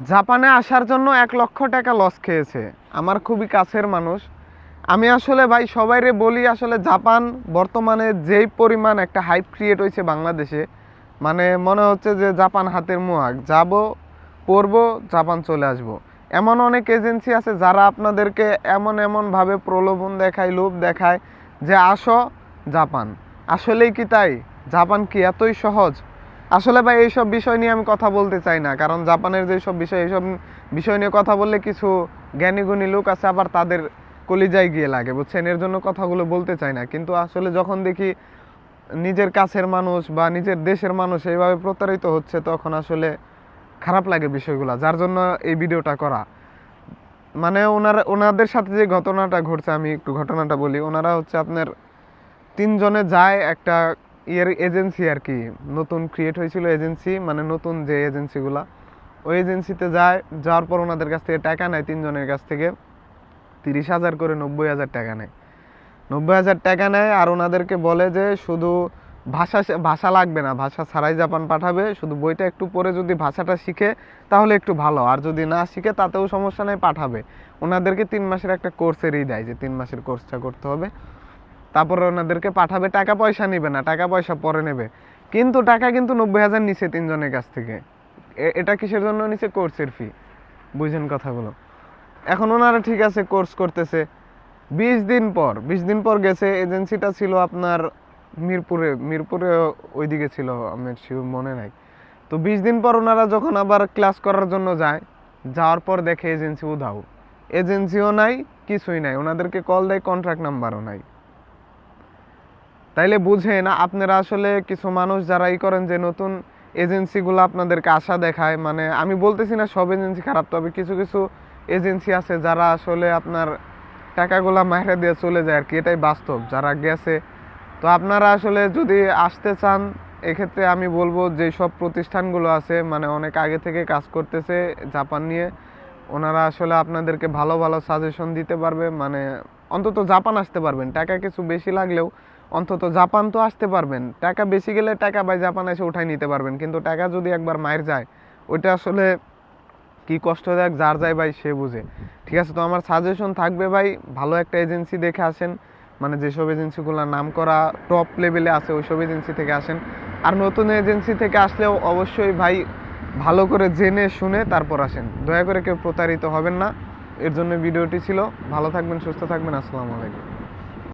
জাপানে আসার জন্য এক লক্ষ টাকা লস খেয়েছে। আমার খুবই কাছের মানুষ। আমি আসলে ভাই সবাইরে বলি আসলে জাপান বর্তমানে যেই পরিমাণ একটা হাইপ ক্রিয়েট হয়েছে বাংলাদেশে মানে মনে হচ্ছে যে জাপান হাতের মুহাক। যাব পড়ব জাপান চলে আসব। এমন অনেক এজেন্সি আছে যারা আপনাদেরকে এমন এমনভাবে প্রলোভন দেখায়, লোভ দেখায় যে আসো জাপান। আসলেই কি তাই? জাপান কি এতই সহজ? আসলে ভাই, এইসব বিষয় নিয়ে আমি কথা বলতে চাই না। কারণ জাপানের যেসব বিষয়, এইসব বিষয় নিয়ে কথা বললে কিছু জ্ঞানী গুণী লোক আছে, আবার তাদের কলিজায় গিয়ে লাগে, বুঝছেন? এর জন্য কথাগুলো বলতে চাই না। কিন্তু আসলে যখন দেখি নিজের কাছের মানুষ বা নিজের দেশের মানুষ এইভাবে প্রতারিত হচ্ছে, তখন আসলে খারাপ লাগে বিষয়গুলো, যার জন্য এই ভিডিওটা করা। মানে ওনারা, ওনাদের সাথে যে ঘটনাটা ঘটছে, আমি একটু ঘটনাটা বলি। ওনারা হচ্ছে আপনার তিনজনে যায় একটা ইয়ের এজেন্সি আর কি। নতুন ক্রিয়েট হয়েছিল এজেন্সি মানে নতুন যে এজেন্সিগুলা ওই এজেন্সিতে যায়, যাওয়ার পর ওনাদের কাছ থেকে টাকা নেয়, তিনজনের কাছ থেকে। তিরিশ হাজার করে নব্বই হাজার টাকা নেয়। নব্বই হাজার টাকা নেয় আর ওনাদেরকে বলে যে শুধু ভাষা ভাষা লাগবে না, ভাষা ছাড়াই জাপান পাঠাবে, শুধু বইটা একটু পড়ে যদি ভাষাটা শিখে, তাহলে একটু ভালো। আর যদি না শিখে, তাতেও সমস্যা নেই, পাঠাবে। ওনাদেরকে তিন মাসের একটা কোর্সেরই দেয় যে তিন মাসের কোর্সটা করতে হবে। তারপরে ওনাদেরকে পাঠাবে, টাকা পয়সা নিবে না, টাকা পয়সা পরে নেবে। কিন্তু টাকা কিন্তু নব্বই হাজার নিচে তিনজনের কাছ থেকে। এটা কিসের জন্য নিচে কোর্সের ফি বুঝেন কথাগুলো। এখন ওনারা ঠিক আছে, কোর্স করতেছে। বিশ দিন পর, বিশ দিন পর গেছে, এজেন্সিটা ছিল আপনার মিরপুরে মিরপুরে ওইদিকে ছিল আমার শিওর মনে নাই। তো বিশ দিন পর ওনারা যখন আবার ক্লাস করার জন্য যায়, যাওয়ার পর দেখে এজেন্সি উধাও এজেন্সিও নাই, কিছুই নাই। ওনাদেরকে কল দেয় কন্ট্রাক্ট নাম্বারও নাই। তাইলে বুঝেন, আপনারা আসলে কিছু মানুষ যারা ই করেন যে নতুন এজেন্সিগুলো আপনাদেরকে আশা দেখায় মানে আমি বলতেছি না সব এজেন্সি খারাপ, তবে কিছু কিছু এজেন্সি আছে যারা আসলে আপনার টাকাগুলা মাইরে দিয়ে চলে যায় আর কি এটাই বাস্তব, যারা গেছে। তো আপনারা আসলে যদি আসতে চান, এক্ষেত্রে আমি বলব যে সব প্রতিষ্ঠানগুলো আছে মানে অনেক আগে থেকে কাজ করতেছে জাপান নিয়ে, ওনারা আসলে আপনাদেরকে ভালো ভালো সাজেশন দিতে পারবে মানে অন্তত জাপান আসতে পারবেন। টাকা কিছু বেশি লাগলেও অন্তত জাপান তো আসতে পারবেন। টাকা বেশি গেলে টাকা বাই জাপান এসে উঠাই নিতে পারবেন। কিন্তু টাকা যদি একবার মায়ের যায়, ওইটা আসলে কি দেখ, যার যায় ভাই সে বুঝে। ঠিক আছে, তো আমার সাজেশন থাকবে ভাই, ভালো একটা এজেন্সি দেখে আসেন। মানে যেসব এজেন্সিগুলোর নাম করা টপ লেভেলে আছে, ওইসব এজেন্সি থেকে আসেন। আর নতুন এজেন্সি থেকে আসলেও অবশ্যই ভাই ভালো করে জেনে শুনে তারপর আসেন। দয়া করে কেউ প্রতারিত হবেন না। এর জন্য ভিডিওটি ছিল। ভালো থাকবেন, সুস্থ থাকবেন। আসসালামু আলাইকুম।